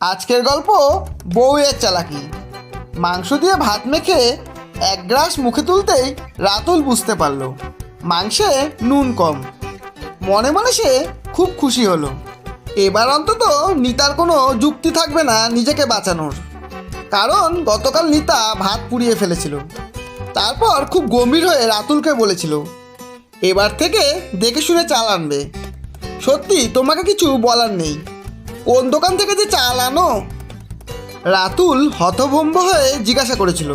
আজকের গল্প বউয়ের চালাকি। মাংস দিয়ে ভাত মেখে এক গ্লাস মুখে তুলতেই রাতুল বুঝতে পারল, মাংসে নুন কম। মনে মনে সে খুব খুশি হলো। এবার অন্তত নিতার কোনো যুক্তি থাকবে না নিজেকে বাঁচানোর। কারণ গতকাল নিতা ভাত পুড়িয়ে ফেলেছিল। তারপর খুব গম্ভীর হয়ে রাতুলকে বলেছিল, এবার থেকে দেখে শুনে চাল আনবে। সত্যি তোমাকে কিছু বলার নেই। কোন দোকান থেকে যে চাল আনো? রাতুল হতভম্ব হয়ে জিজ্ঞাসা করেছিল,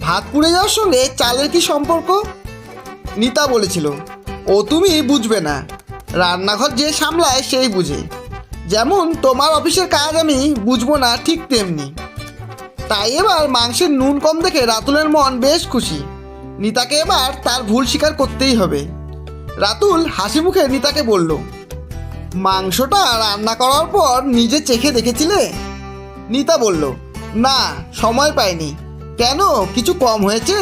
ভাত পুড়ে যাওয়ার সঙ্গে চালের কি সম্পর্ক? নিতা বলেছিল, ও তুমি বুঝবে না। রান্নাঘর যে সামলায় সেই বুঝে। যেমন তোমার অফিসের কাজ আমি বুঝব না ঠিক তেমনি। তাই এবার মাংসের নুন কম দেখে রাতুলের মন বেশ খুশি। নিতাকে এবার তার ভুল স্বীকার করতেই হবে। রাতুল হাসি মুখে নিতাকে বলল মাংসটা রান্না করার পর নিজে চেখে দেখেছিলে? নিতা বলল, না, সময় পাইনি। কেন? কিছু কম হয়েছে?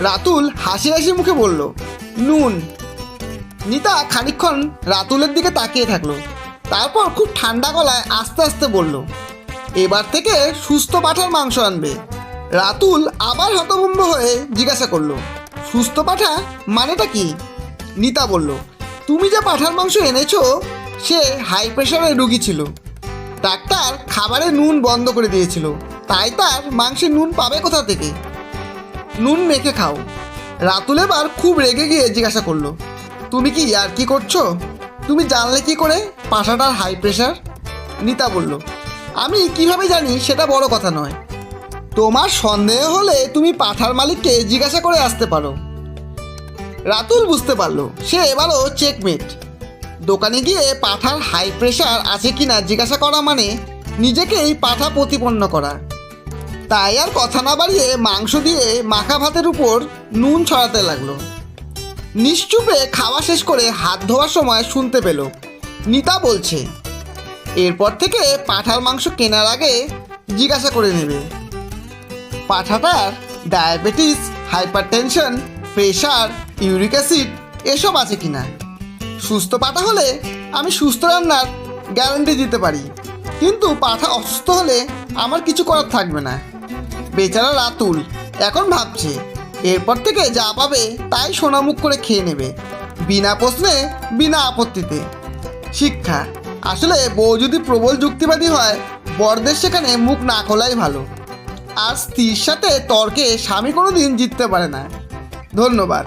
রাতুল হাসি হাসি মুখে বলল, নুন। নিতা খানিকক্ষণ রাতুলের দিকে তাকিয়ে থাকল, তারপর খুব ঠান্ডা গলায় আস্তে আস্তে বলল, এবার থেকে সুস্থ পাঠার মাংস আনবে। রাতুল আবার হতভম্ব হয়ে জিজ্ঞাসা করল, সুস্থ পাঠা মানেটা কি? নিতা বলল তুমি যে পাঠার মাংস এনেছো, সে হাই প্রেশারের রুগী ছিল। ডাক্তার খাবারে নুন বন্ধ করে দিয়েছিল। তাই তার মাংসে নুন পাবে কোথা থেকে? নুন মেখে খাও। রাতুল এবার খুব রেগে গিয়ে জিজ্ঞাসা করল, তুমি কি আর কি করছ? তুমি জানলে কি করে পাঠাটার হাই প্রেশার নিতা বলল, আমি কীভাবে জানি সেটা বড় কথা নয়। তোমার সন্দেহ হলে তুমি পাঠার মালিককে জিজ্ঞাসা করে আসতে পারো। রাতুল বুঝতে পারল। সে এবারও চেকমেট দোকানে গিয়ে পাঠার হাই প্রেশার আছে কিনা জিজ্ঞাসা করা মানে নিজেকেই পাঠা প্রতিপন্ন করা। তাই আর কথা না বাড়িয়ে মাংস দিয়ে মাখা ভাতের উপর নুন ছড়াতে লাগল। নিশ্চুপে খাওয়া শেষ করে হাত ধোয়ার সময় শুনতে পেল। নিতা বলছে, এরপর থেকে পাঠার মাংস কেনার আগে জিজ্ঞাসা করে নেবে। পাঠাটার diabetes hypertension pressure uric acid, এসব আছে কি না সুস্থ পাঠা হলে আমি সুস্থ রান্নার গ্যারান্টি দিতে পারি। কিন্তু পাঠা অসুস্থ হলে আমার কিছু করার থাকবে না। বেচারা রাতুল, এখন ভাবছে, এরপর থেকে যা পাবে তাই সোনামুখ করে খেয়ে নেবে, বিনা প্রশ্নে, বিনা আপত্তিতে। শিক্ষা, আসলে বউ যদি প্রবল যুক্তিবাদী হয়, বরদের সেখানে মুখ না খোলাই ভালো। আর স্ত্রীর সাথে তর্কে স্বামী কোনো দিন জিততে পারে না। ধন্যবাদ।